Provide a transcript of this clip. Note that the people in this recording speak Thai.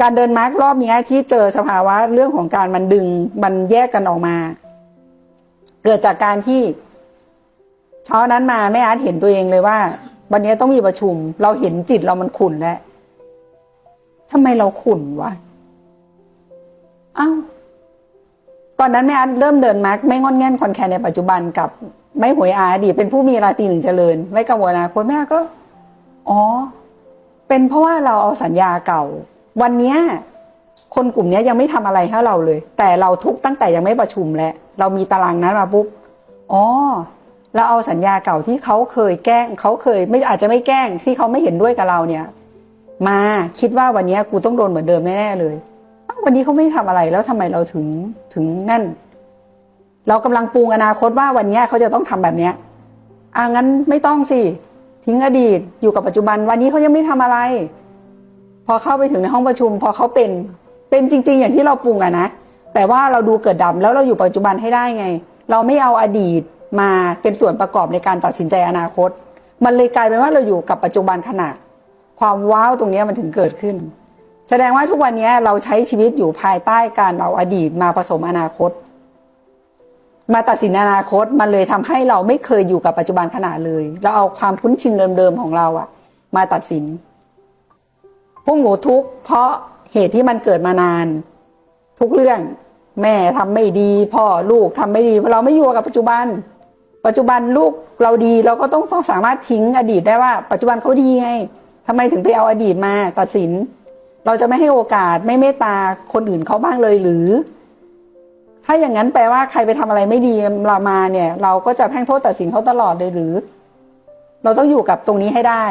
การเดินมาร์กรอบนี้ที่เจอสภาวะเรื่องของการมันดึงมันแยกกันออกมา เกิดจากการที่เช้านั้นมาแม่อาร์ตเห็นตัวเองเลยว่า วันนี้ต้องมีประชุม เราเห็นจิตเรามันขุ่นแล้วทำไมเราขุ่นวะอ้าวตอนนั้นแม่อาร์ตเริ่มเดินมาร์กไม่งอนแง่นคอนแคนในปัจจุบันกับไม่หวยอาอดีตเป็นผู้มีราตรีหนึ่งเจริญ ไม่กังวลนาคตแม่ก็ อ๋อ เป็นเพราะว่าเราเอาสัญญาเก่า วันเนี้ยคนกลุ่มนี้ยังไม่ทำอะไรให้เราเลย แต่เราทุกตั้งแต่ยังไม่ประชุมแล้วเรามีตารางนั้นมาปุ๊บอ๋อเราเอาสัญญาเก่าที่เขาเคยแกล้งเขาเคย ไม่อาจจะไม่แกล้งที่เขาไม่เห็นด้วยกับเราเนี่ย มาคิดว่าวันนี้กูต้องโดนเหมือนเดิมแน่ๆเลยวันนี้เขาไม่ทำอะไรแล้วทำไมเราถึงถึงนั่น เรากำลังปรุงอนาคตว่าวันนี้เขาจะต้องทำแบบเนี้ยอ่างั้นไม่ต้องสิทิ้งอดีตอยู่กับปัจจุบันวันนี้เขายังไม่ทำอะไร พอเข้าไปถึงในห้องประชุม พอเขาเป็นเป็นจริง ๆ อย่างที่เราปรุงอะนะแต่ว่าเราดูเกิดดับแล้วเราอยู่ปัจจุบันให้ได้ไง เราไม่เอาอดีตมาเป็นส่วนประกอบในการตัดสินใจอนาคต มันเลยกลายเป็นว่าเราอยู่กับปัจจุบันขณะ ความว้าวตรงนี้มันถึงเกิดขึ้น แสดงว่าทุกวันนี้เราใช้ชีวิตอยู่ภายใต้การเอาอดีตมาผสมอนาคต มาตัดสินอนาคตมันเลยทำให้เราไม่เคยอยู่กับปัจจุบันขณะเลย เราเอาความคุ้นชินเดิมๆของเราอะมาตัดสิน พวกหนูทุกข์เพราะเหตุที่มันเกิดมานาน ทุกเรื่อง แม่ทำไม่ดี พ่อลูกทำไม่ดี เราไม่อยู่กับปัจจุบัน ปัจจุบันลูกเราดีเราก็ต้องต้องสามารถทิ้งอดีตได้ว่า ปัจจุบันเขาดีไงทำไมถึงไปเอาอดีตมาตัดสิน เราจะไม่ให้โอกาสไม่เมตตาคนอื่นเขาบ้างเลยหรือ ถ้าอย่างนั้นแปลว่าใครไปทำอะไรไม่ดีเรามาเนี่ย เราก็จะแพ่งโทษตัดสินเขาตลอดเลยหรือ เราต้องอยู่กับตรงนี้ให้ได้